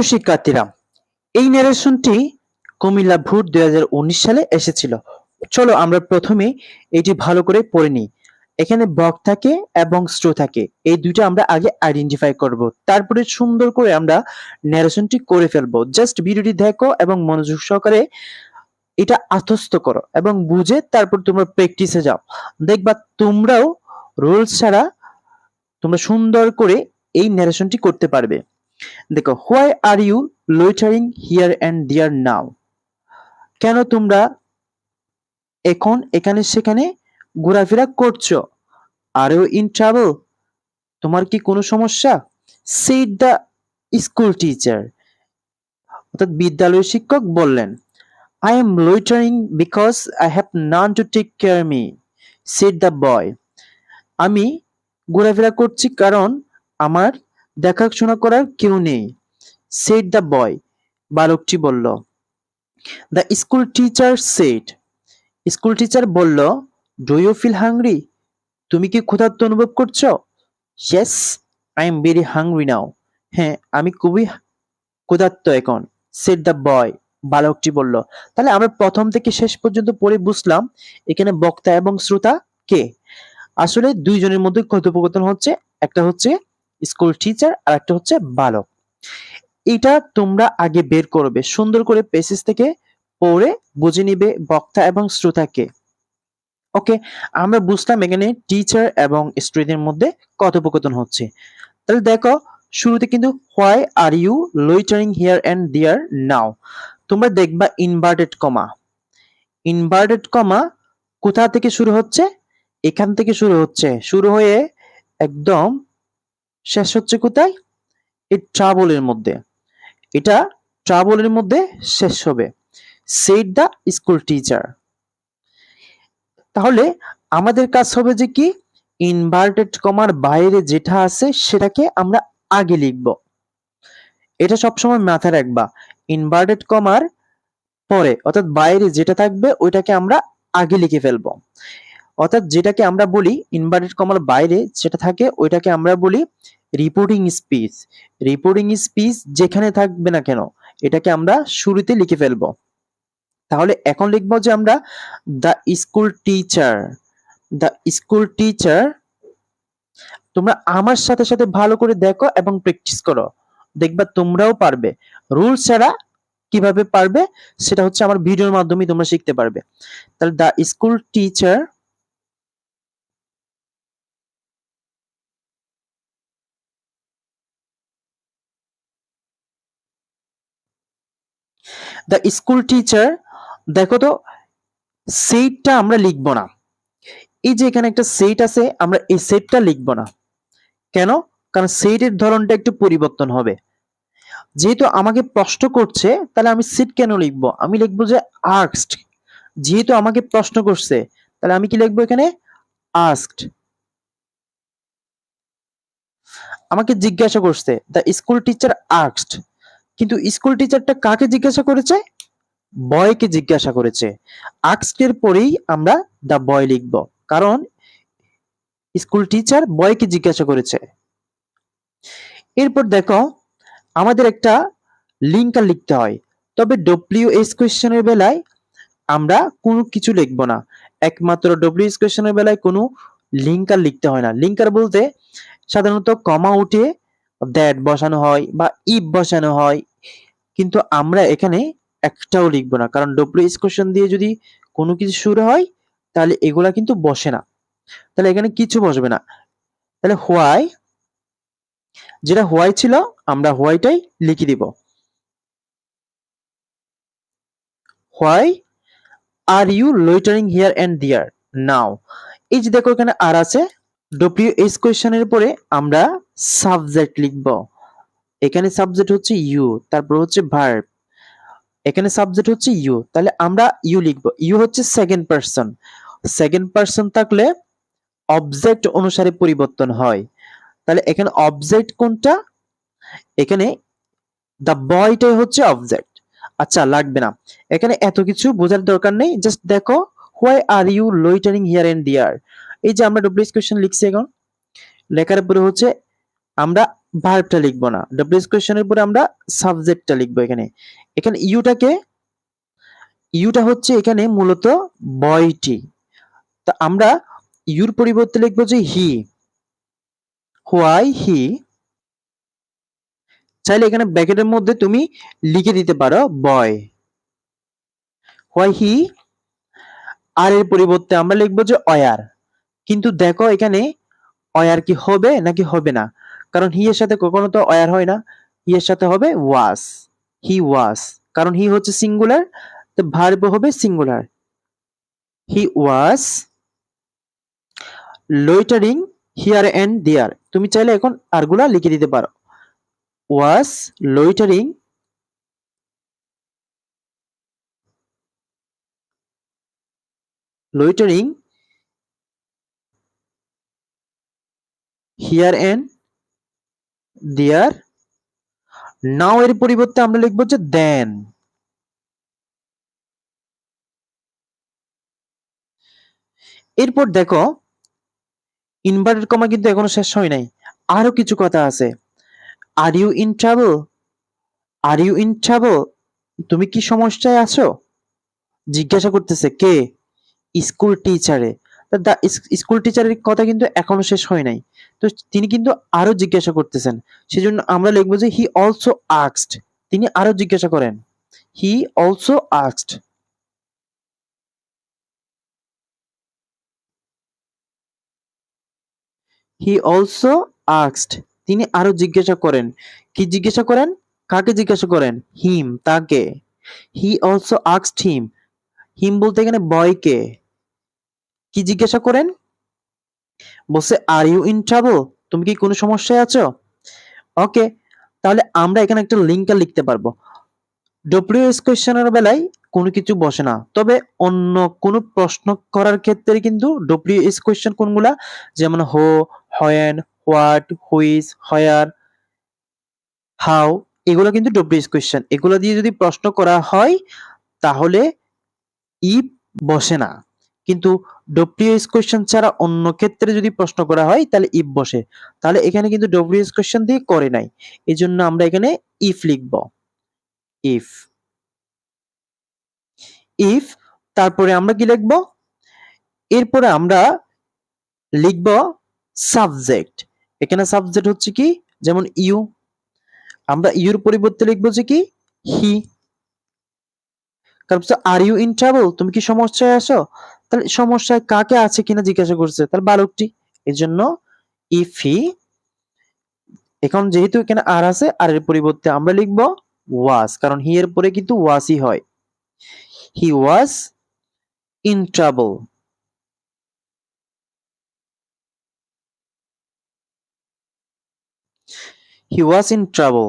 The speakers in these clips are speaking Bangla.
প্রিয় শিক্ষার্থীরা, এই ন্যারেশনটি কুমিল্লা ভোট দুই হাজার উনিশ সালে এসেছিল। চলো আমরা প্রথমে এটি ভালো করে পড়ে নিই। এখানে বক থাকে এবং স্ট্রো থাকে এই দুইটা আমরা আগে আইডেন্টিফাই করব। তারপরে সুন্দর করে আমরা ন্যারেশনটি করে ফেলব। জাস্ট ভিডিওটি দেখো এবং মনোযোগ সহকারে এটা আত্মস্থ করো এবং বুঝে তারপর তোমরা প্র্যাকটিসে যাও। দেখবা তোমরাও রুলস ছাড়া তোমরা সুন্দর করে এই ন্যারেশনটি করতে পারবে। দেখো why are you loitering here and there now কেন তোমরা এখন এখানে সেখানে ঘোরাফেরা করছ? আর ইউ ইন ট্রাভেল তোমার কি কোনো সমস্যা? সেট দ্য স্কুল টিচার অর্থাৎ বিদ্যালয় শিক্ষক বললেন I am loitering because I have none to take care me said the boy আমি ঘোরাফেরা করছি কারণ আমার দেখাশোনা করার কেউ নেই। সেট দ্য বয় বালকটি বলল। The school teacher said school teacher বলল ডু ইউ ফিল হাংরি তুমি কি ক্ষুধার্ত অনুভব করছ? Yes I am very hungry now হ্যাঁ আমি খুবই ক্ষুধার্ত এখন সেট দ্য বয় বালকটি বলল। তাহলে আমরা প্রথম থেকে শেষ পর্যন্ত পড়ে বুঝলাম, এখানে বক্তা এবং শ্রোতা কে? আসলে দুইজনের মধ্যে কথোপকথন হচ্ছে, একটা হচ্ছে স্কুল টিচার আর একটা হচ্ছে বালক। এটা তোমরা আগে বের করবে। সুন্দর করে পেসেজ থেকে পড়ে বুঝে নিবে বক্তা এবং শ্রোতাকে ওকে, আমরা বুঝলাম এখানে টিচার এবং স্টুডেন্টের মধ্যে কথোপকথন হচ্ছে। তাহলে দেখো, শুরুতে কিন্তু why are you loitering here and there now তোমরা দেখবা ইনভার্টেড কমা ইনভার্টেড কমা কোথা থেকে শুরু হচ্ছে? এখান থেকে শুরু হচ্ছে। শুরু হয়ে একদম শেষ হচ্ছে কোথায়? এই ট্রাবলের মধ্যে। এটা ট্রাবলের মধ্যে শেষ হবে সেট দ্য স্কুল টিচার তাহলে আমাদের কাজ হবে যে কি? ইনভার্টেড কমার বাইরে যেটা আছে সেটাকে আমরা আগে লিখব। এটা সবসময় মাথায় রাখবা। ইনভার্টেড কমার পরে, অর্থাৎ বাইরে যেটা থাকবে, ওইটাকে আমরা আগে লিখে ফেলব। অর্থাৎ যেটাকে আমরা বলি ইনভার্টেড কমার বাইরে যেটা থাকে, ওইটাকে আমরা বলি রিপোর্টিং স্পিচ রিপোর্টিং স্পিচ যেখানে থাকবে না কেন, এটাকে আমরা শুরুতে লিখে ফেলব। তাহলে এখন লিখব যে আমরা the school teacher the school teacher তোমরা আমার সাথে সাথে ভালো করে দেখো এবং প্র্যাকটিস করো। দেখবা তোমরাও পারবে। রুল ছাড়া কীভাবে পারবে, সেটা হচ্ছে আমার ভিডিওর মাধ্যমে তোমরা শিখতে পারবে। তাহলে the school teacher the school teacher দেখো তো সেটটা আমরা লিখব না। এই যে এখানে একটা সেট আছে, আমরা এই সেটটা লিখব না। কেন? কারণ সেটের ধরনটা একটু পরিবর্তন হবে। যেহেতু আমাকে প্রশ্ন করছে, তাহলে আমি সেট কেন লিখব? আমি লিখব যে আস্কড যেহেতু আমাকে প্রশ্ন করছে, তাহলে আমি কি লিখব এখানে? আস্কড আমাকে জিজ্ঞাসা করছে দ্য স্কুল টিচার আস্কড কিন্তু স্কুল টিচারটা কাকে জিজ্ঞাসা করেছে? বয়কে জিজ্ঞাসা করেছে। আস্কের পরেই আমরা দ্য বয় লিখব। কারণ স্কুল টিচার বয়কে জিজ্ঞাসা করেছে। এরপর দেখো, আমাদের একটা লিঙ্কার লিখতে হয়। তবে ডব্লিউ এস কোয়েশ্চেনের বেলায় আমরা কোনো কিছু লিখব না। একমাত্র ডব্লিউ এস কোয়েশ্চেনের বেলায় কোনো লিঙ্কার লিখতে হয় না। লিঙ্কার বলতে সাধারণত কমা উঠে দ্যাট বসানো হয় বা ইফ বসানো হয়। কিন্তু আমরা এখানে একটাও লিখব না। কারণ ডব্লিউ এস কোয়েশ্চেন দিয়ে যদি কোনো কিছু শুরু হয়, তাহলে এগুলা কিন্তু বসে না। তাহলে এখানে কিছু বসবে না। তাহলে হোয়াই যেটা হোয়াই ছিল, আমরা হোয়াইটাই লিখে দিব। Why are you loitering here and there now এই যে দেখো এখানে আর আছে। ডব্লিউ এস কোয়েশ্চেনের পরে আমরা সাবজেক্ট লিখব। এখানে সাবজেক্ট হচ্ছে ইউ তারপর হচ্ছে ভার্ব এখানে সাবজেক্ট হচ্ছে ইউ তাহলে আমরা ইউ লিখব। ইউ হচ্ছে সেকেন্ড পারসন সেকেন্ড পারসন থাকলে অবজেক্ট অনুসারে পরিবর্তন হয়। তাহলে এখানে অবজেক্ট কোনটা? এখানে দ্য বয়টাই হচ্ছে অবজেক্ট আচ্ছা লাগবে না। এখানে এত কিছু বোঝার দরকার নেই। জাস্ট দেখো why are you loitering here and there এই যে আমরা কোয়েশ্চেন লিখছি এখন, লেখার পরে হচ্ছে আমরা ভার্বটা লিখব না। ডব্লিউএস কোয়েশ্চেনের পরে আমরা সাবজেক্টটা লিখব এখানে। এখানে ইউটাকে ইউটা হচ্ছে এখানে মূলত বয়টি তা আমরা ইউর পরিবর্তে লিখব যে হি হোয়াই হি চাইলে এখানে ব্যাকেটের মধ্যে তুমি লিখে দিতে পারো বয় হোয়াই হি আর এর পরিবর্তে আমরা লিখব যে অয়ার। কিন্তু দেখো এখানে অয়ার কি হবে নাকি হবে না। কারণ হি এর সাথে কখনো তো অয়ার হয় না হি এর সাথে হবে ওয়াস হি ওয়াস কারণ হি হচ্ছে সিঙ্গুলার তো ভার্ব হবে singular he was loitering here and there তুমি চাইলে এখন আরগুলা লিখে দিতে পারো ওয়াস লোইটারিং লোইটারিং হিয়ার এন্ড দেয়ার নাও এর পরিবর্তে আমরা লিখব যে দেন এরপর দেখো ইনভার্টেড কমা কিন্তু এখনও শেষ হয় নাই। আরও কিছু কথা আছে। Are you in trouble are you in trouble তুমি কি সমস্যায় আছো? জিজ্ঞাসা করতেছে কে? স্কুল টিচারে স্কুল টিচারের কথা কিন্তু এখনও শেষ হয় নাই। তো তিনি কিন্তু আরও জিজ্ঞাসা করতেছেন। সেজন্য আমরা লিখব যে হি অলসো আক্সড তিনি আরও জিজ্ঞাসা করেন। হি অলসো আক্সড হি অলসো আক্সড তিনি আরও জিজ্ঞাসা করেন। কি জিজ্ঞাসা করেন? কাকে জিজ্ঞাসা করেন? হিম, তাকে। হি অলসো আক্সড হিম হিম বলতে এখানে বয়কে কি জিজ্ঞাসা করেন? বলছে আর ইউ ইন ট্রাবল তুমি কি কোনো সমস্যায় আছো? ওকে তাহলে আমরা এখানে একটা লিঙ্কার লিখতে পারব। ডব্লিউএস কোয়েশ্চেনের বেলায় কোনো কিছু বসে না। তবে অন্য কোনো প্রশ্ন করার ক্ষেত্রে কিন্তু ডব্লিউএস কোয়েশ্চেন কোনগুলা? যেমন who when what whose where how এগুলো কিন্তু ডব্লিউএস কোয়েশ্চেন এগুলো দিয়ে যদি প্রশ্ন করা হয়, তাহলে ই বসে না। কিন্তু ডব্লিউএস কোয়েশ্চেন ছাড়া অন্য ক্ষেত্রে যদি প্রশ্ন করা হয়, তাহলে ইফ বসে। তাহলে এখানে কিন্তু ডব্লিউএস কোয়েশ্চেন দিয়ে করে নাই। এই জন্য আমরা এখানে ইফ লিখব। ইফ ইফ তারপরে আমরা কি লিখব? এরপরে আমরা লিখব সাবজেক্ট এখানে সাবজেক্ট হচ্ছে কি? যেমন ইউ আমরা ইউর পরিবর্তে লিখব যে কি? হি তারপর আর ইউ ইন ট্রাভেল তুমি কি সমস্যায় আছো? তাহলে সমস্যায় কাকে আছে কিনা জিজ্ঞাসা করছে। তাহলে বালকটি এই জন্য ইফ এখন যেহেতু এখানে আর আছে আর এর পরিবর্তে আমরা লিখব ওয়াস কারণ হি এর পরে কিন্তু ওয়াসই হয়। He was in trouble he was in trouble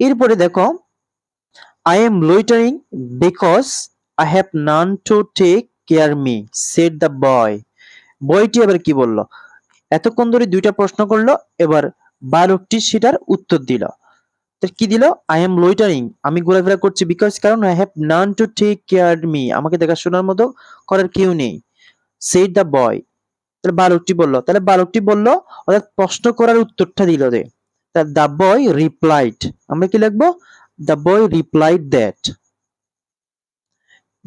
এরপরে দেখো I am loitering because I have none to take care me, said the boy. বইটি এবার কি বলল? এতক্ষণ ধরে দুইটা প্রশ্ন করল, এবার বালকটি সেটার উত্তর দিল। কি দিল? আই এম লোইটারিং আমি ঘোরাফেরা করছি বিকজ কারণ I have none to take care me আমাকে দেখাশোনার মতো করার কেউ নেই। Said the boy. তাহলে বালকটি বলল। তাহলে বালকটি বলল, অর্থাৎ প্রশ্ন করার উত্তরটা দিল রে দ্য বয় রিপ্লাইড আমরা কি লিখব? The boy replied that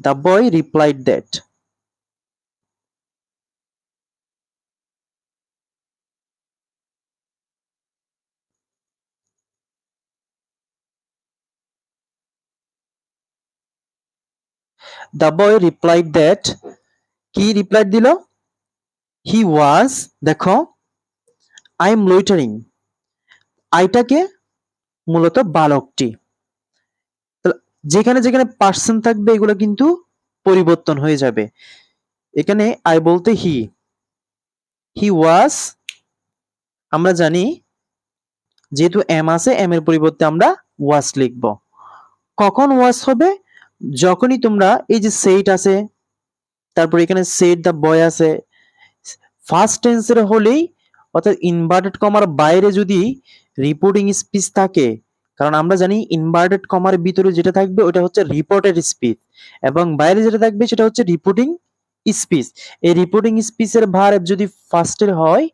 the boy replied that the boy replied that কি রিপ্লাই দিল? হি ওয়াজ দেখো আই এম লোইটারিং আইটাকে মূলত বালকটি। যেখানে যেখানে পার্সন থাকবে, এগুলো কিন্তু পরিবর্তন হয়ে যাবে। এখানে আই বলতে হি হি ওয়াজ আমরা জানি, যেহেতু এম আছে এম এর পরিবর্তে আমরা ওয়াজ লিখব। কখন ওয়াজ হবে? যখনই তোমরা এই যে সেট আছে, তারপর এখানে সেট দ্য বয় আছে ফার্স্ট টেন্সের হলেই অর্থাৎ ইনভার্টেড কমার বাইরে যদি রিপোর্টিং স্পিচ থাকে, কারণ আমরা জানি ইনভার্টেড কমার ভিতরে যেটা থাকবে ওটা হচ্ছে রিপোর্টেড স্পিচ এবং বাইরে যেটা থাকবে সেটা হচ্ছে রিপোর্টিং স্পিচ এই রিপোর্টিং স্পিচের ভার যদি ফার্স্টের হয়,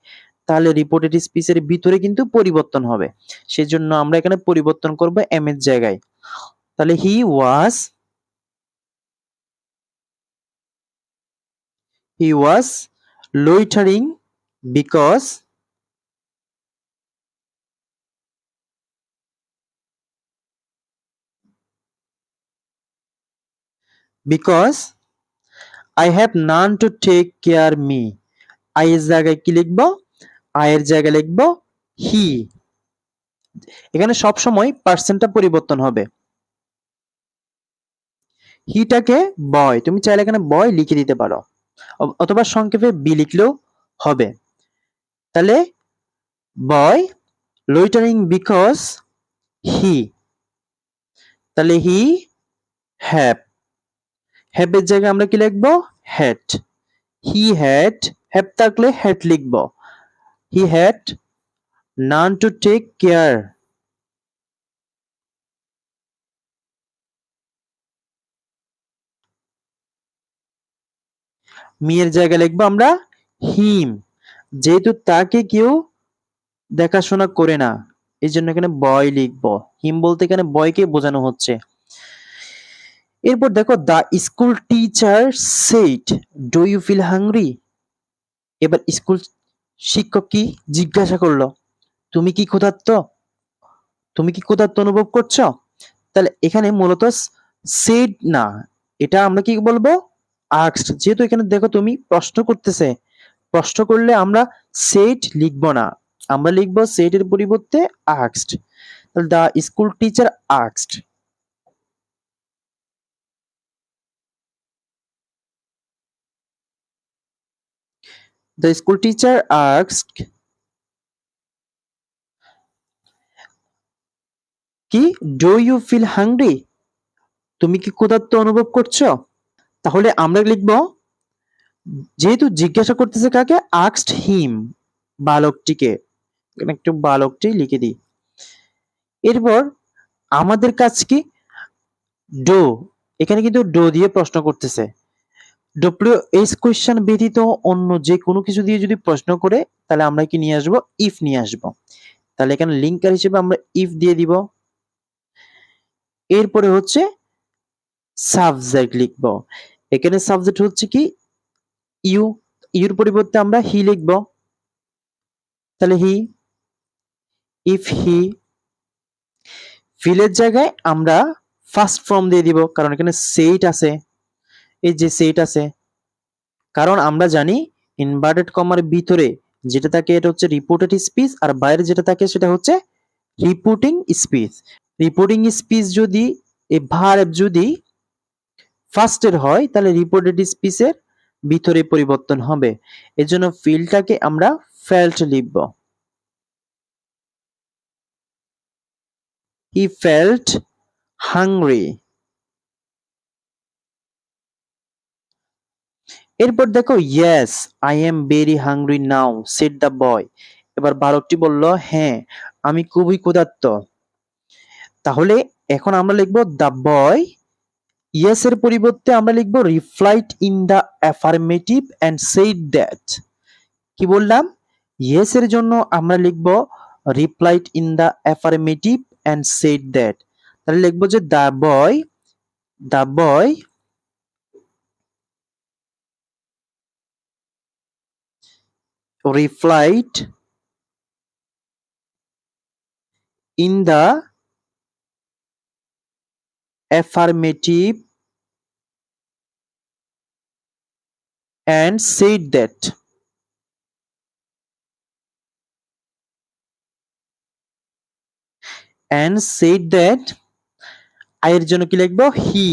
তাহলে রিপোর্টেড স্পিচের ভিতরে কিন্তু পরিবর্তন হবে। সেজন্য আমরা এখানে পরিবর্তন করব এম এর জায়গায়। তাহলে he was he was loitering because because I have none to take care me I এর জায়গায় কি লিখব? আই এর জায়গায় লিখব হি এখানে সব সময় পার্সেন্টটা পরিবর্তন হবে। হিটাকে বয় তুমি চাইলে এখানে বয় লিখে দিতে পারো। অথবা সংক্ষেপে বি লিখলেও হবে। তাহলে বয় লোইটারিং বিকজ হি তাহলে হি হ্যাভ হ্যাভের জায়গায় আমরা কি লিখব? হ্যাড হি হ্যাড হ্যাভ থাকলে হ্যাড লিখব। He had none to take care মিয়ের জায়গায় লিখব আমরা হিম। যেহেতু তাকে কেউ দেখাশোনা করে না এই জন্য এখানে বয় লিখব। হিম বলতে এখানে বয়কে বোঝানো হচ্ছে। এরপর দেখো the school teacher said do you feel hungry? এবার স্কুল শিক্ষক কি জিজ্ঞাসা করল, তুমি কি ক্ষুধার্ত? তুমি কি ক্ষুধার্ত অনুভব করছ? তাহলে এখানে মূলত সেট না, এটা আমরা কি বলব? আক্সড যেহেতু এখানে দেখো তুমি প্রশ্ন করতেছে, প্রশ্ন করলে আমরা সেট লিখব না। আমরা লিখব সেট এর পরিবর্তে আক্সড তাহলে দা স্কুল টিচার আক্সড The school teacher asked কি? Do you feel hungry? তুমি কি ক্ষুধার্ত অনুভব করছ? তাহলে আমরা লিখব, যেহেতু জিজ্ঞাসা করতেছে কাকে আক্সড হিম বালকটিকে। একটু বালকটি লিখে দিই। এরপর আমাদের কাজ কি? ডো, এখানে কিন্তু ডো দিয়ে প্রশ্ন করতেছে। ডব্লিউ এইচ কোয়েশ্চেন ব্যতীত অন্য যে কোনো কিছু দিয়ে যদি প্রশ্ন করে, তাহলে আমরা কি নিয়ে আসব? ইফ নিয়ে আসব। তাহলে এখানে লিঙ্কার হিসেবে আমরা ইফ দিয়ে দিব। এরপরে হচ্ছে সাবজেক্ট লিখব। এখানে সাবজেক্ট হচ্ছে কি? ইউ ইউর পরিবর্তে আমরা হি লিখব। তাহলে হি ইফ হি ফিলের জায়গায় আমরা ফার্স্ট ফর্ম দিয়ে দিব, কারণ এখানে সেইট আছে। এই যে সেট আছে। কারণ আমরা জানি ইনভার্টেড কমার ভিতরে যেটা থাকে এটা হচ্ছে রিপোর্টেড স্পিচ আর বাইরে যেটা থাকে সেটা হচ্ছে রিপোর্টিং স্পিচ রিপোর্টিং স্পিচ যদি, এ ভার্ব যদি ফার্স্টের হয়, তাহলে রিপোর্টেড স্পিচের ভিতরে পরিবর্তন হবে। এজন্য ফিলটাকে আমরা ফেল্ট লিখব। হি ফেল্ট হাংরি এরপর দেখো yes I am very hungry now said the boy এবার বালকটি বলল হ্যাঁ আমি খুবই ক্ষুধার্ত। তাহলে এখন আমরা লিখব দ্য বয় ইয়েস এর পরিবর্তে আমরা লিখব replied in the affirmative and said that কি বললাম? ইয়েস এর জন্য আমরা লিখব replied in the affirmative and said that তাহলে লিখব যে the boy the boy replied in the affirmative and said that. And said that আয়ের জন্য কি লিখব? হি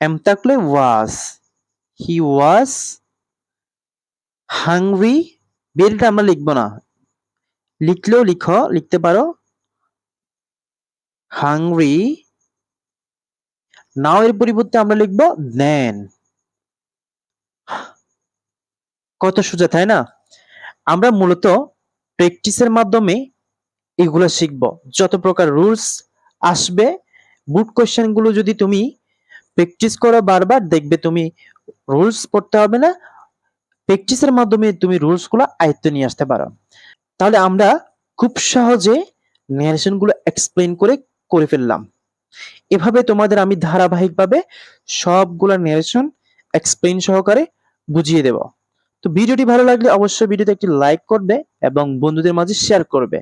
এম থাকলে ওয়াজ হি ওয়াজ হাংরি বেরিটা আমরা লিখব না। লিখলেও লিখো, লিখতে পারো। হাংরি নাও এর পরিবর্তে আমরা লিখব দেন কত সোজা, তাই না? আমরা মূলত প্র্যাকটিসের মাধ্যমে এগুলো শিখব। যত প্রকার রুলস আসবে বুট কোশ্চেনগুলো যদি তুমি প্র্যাকটিস করো বারবার, দেখবে তুমি রুলস পড়তে হবে না প্র্যাকটিসের মাধ্যমে তুমি রুলসগুলো আয়ত্তে নিয়ে আসতে পারো। তাহলে আমরা খুব সহজে ন্যারেশনগুলো এক্সপ্লেন করে করে ফেললাম। এভাবে তোমাদের আমি ধারাবাহিকভাবে সবগুলো ন্যারেশন এক্সপ্লেন সহকারে বুঝিয়ে দেব। তো ভিডিওটি ভালো লাগলে অবশ্যই ভিডিওতে একটি লাইক করবে এবং বন্ধুদের মাঝে শেয়ার করবে।